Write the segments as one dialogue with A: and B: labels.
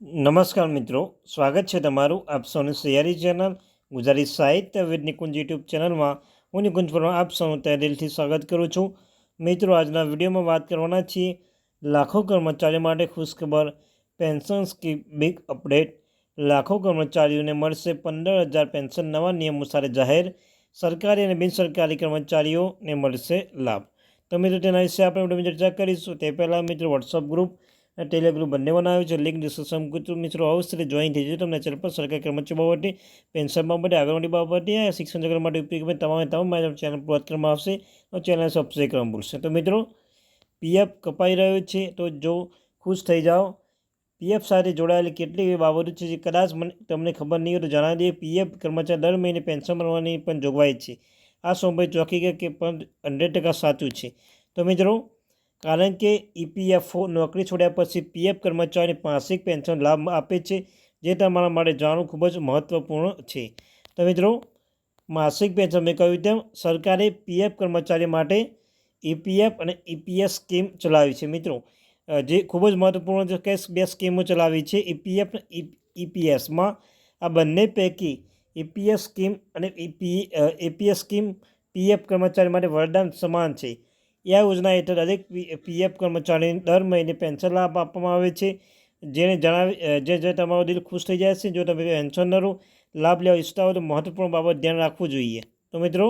A: નમસ્કાર મિત્રો, સ્વાગત છે તમારું આપ સૌની સૈયારી ચેનલ ગુજરાતી સાહિત્ય વિદ નિકુંજ યુટ્યુબ ચેનલમાં. હું નિકુંજ પરમાર, આપ સૌનું તહે દિલથી સ્વાગત કરું છું. મિત્રો, આજના વિડીયોમાં વાત કરવાના છીએ લાખો કર્મચારીઓ માટે ખુશખબર, પેન્શન સ્કીમ બિગ અપડેટ લાખો કર્મચારીઓને મળશે પંદર હજાર પેન્શન. નવા નિયમો સાથે જાહેર સરકારી અને બિનસરકારી કર્મચારીઓને મળશે લાભ. તો મિત્રો, તેના વિશે આપણે ચર્ચા કરીશું. તે પહેલાં મિત્રો વોટ્સઅપ ગ્રુપ ટેલિગ્રુપ બંને બનાવ્યું છે. લિંક ડિસ્ક્રિપ્શન મિત્રો અવશ્ય જોઈન થઈ જજો તમને ચેનલ પર. સરકારી કર્મચારી બાબતે પેન્શન બાબતે આગળની બાબતે શિક્ષણ જગત માટે ઉપયોગી તમામે તમામ માહિતી ચેનલ પર વાત કરવામાં આવશે. ચેનલ સબસ્ક્રાઈબ કરવા ભૂલશે તો મિત્રો પીએફ કપાઈ રહ્યો છે. તો જો ખુશ થઈ જાઓ. પીએફ સાથે જોડાયેલી કેટલી એવી બાબતો છે જે કદાચ મને, તમને ખબર નહીં હોય તો જણાવી દઈએ. પીએફ કર્મચારી દર મહિને પેન્શન મળવાની પણ જોગવાઈ છે. આ સોમભાઈ ચોકી કે પણ હંડ્રેડ ટકા સાચું છે. તો મિત્રો કારણ કે ઈપીએફઓ નોકરી છોડ્યા પછી પીએફ કર્મચારીને માસિક પેન્શન લાભ આપે છે, જે તમારા માટે જાણવું ખૂબ જ મહત્ત્વપૂર્ણ છે. તો મિત્રો, માસિક પેન્શન મેં કહ્યું તેમ સરકારે પીએફ કર્મચારી માટે ઈપીએફ અને ઈપીએસ સ્કીમ ચલાવી છે. મિત્રો જે ખૂબ જ મહત્ત્વપૂર્ણ છે કે બે સ્કીમો ચલાવી છે ઈપીએફ ઈપીએસમાં આ બંને પૈકી ઈપીએસ સ્કીમ અને ઈપી એપીએસ સ્કીમ પીએફ કર્મચારી માટે વરદાન સમાન છે. આ યોજના હેઠળ દરેક પીએફ કર્મચારીને દર મહિને પેન્શન લાભ આપવામાં આવે છે. જેને જણાવી જે જે તમારો દિલ ખુશ થઈ જાય છે, જો તમે પેન્શનરો લાભ લેવા ઈચ્છતા હોય તો મહત્વપૂર્ણ બાબત ધ્યાન રાખવું જોઈએ. તો મિત્રો,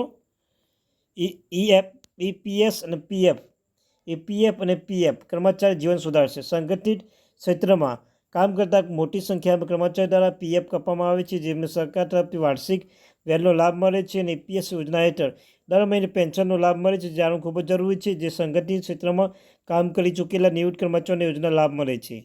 A: ઈ એફ ઈપીએસ અને પીએફ ઈપીએફ અને પીએફ કર્મચારી જીવન સુધારશે. સંગઠિત ક્ષેત્રમાં કામ કરતા મોટી સંખ્યામાં કર્મચારી દ્વારા પીએફ કપવામાં આવે છે, જેમને સરકાર તરફથી વાર્ષિક વેલનો લાભ મળે છે અને ઈપીએસ યોજના હેઠળ દર મહિને પેન્શનનો લાભ મળે છે જાણવું ખૂબ જ જરૂરી છે, જે સંગઠિત ક્ષેત્રમાં કામ કરી ચૂકેલા નિવૃત્ત કર્મચારીઓને યોજના લાભ મળે છે.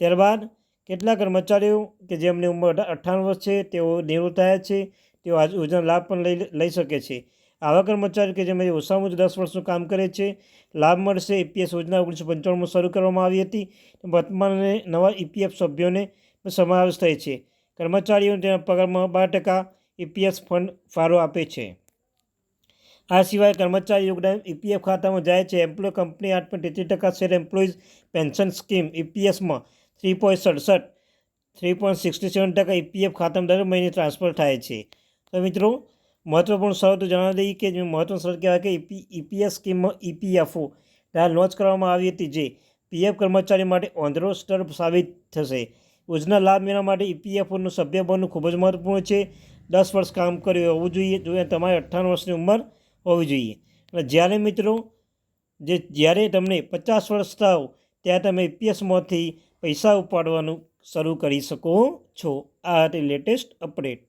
A: ત્યારબાદ કેટલા કર્મચારીઓ કે જેમની ઉંમર અઠ્ઠાણું વર્ષ છે, તેઓ નિવૃત્ત થયા છે, તેઓ આ યોજના લાભ પણ લઈ લઈ શકે છે. આવા કર્મચારીઓ કે જેમાં ઓછામાં ઓછું દસ વર્ષનું કામ કરે છે, લાભ મળશે. ઈપીએસ યોજના ઓગણીસો પંચાણુંમાં શરૂ કરવામાં આવી હતી. વર્તમાન નવા ઈપીએફ સભ્યોને સમાવેશ થાય છે. કર્મચારીઓને તેના પગારમાં બાર ટકા ઈપીએસ ફંડ ફાળો આપે છે. આ સિવાય કર્મચારી યોગદાન ઈપીએફ ખાતામાં જાય છે. એમ્પ્લોય કંપની આઠ પોઈન્ટ તેત્રીસ ટકા શેર એમ્પ્લોઈઝ પેન્શન સ્કીમ ઈપીએસમાં થ્રી પોઈન્ટ સડસઠ થ્રી પોઈન્ટ સિક્સટી સેવન ટકા ઈપીએફ ખાતામાં દર મહિને ટ્રાન્સફર થાય છે. તો મિત્રો, મહત્વપૂર્ણ શરતો જણાવી દઈએ કે મહત્વનું શરત કહેવાય કે ઈપી ઈપીએસ સ્કીમમાં ઈપીએફઓ ત્યાં લોન્ચ કરવામાં આવી હતી જે પીએફ કર્મચારી માટે ઓંધળો સ્ટર સાબિત થશે. યોજના લાભ મેળવવા માટે ઈપીએફઓનું સભ્ય બનવું ખૂબ જ મહત્વપૂર્ણ છે. દસ વર્ષ કામ કર્યું હોવું જોઈએ, જો તમારી અઠ્ઠાણું વર્ષની ઉંમર હોવી જોઈએ. અને જ્યારે મિત્રો, જે જ્યારે તમને પચાસ વર્ષ થાવ, ત્યારે તમે ઈપીએસમાંથી પૈસા ઉપાડવાનું શરૂ કરી શકો છો. આ હતી લેટેસ્ટ અપડેટ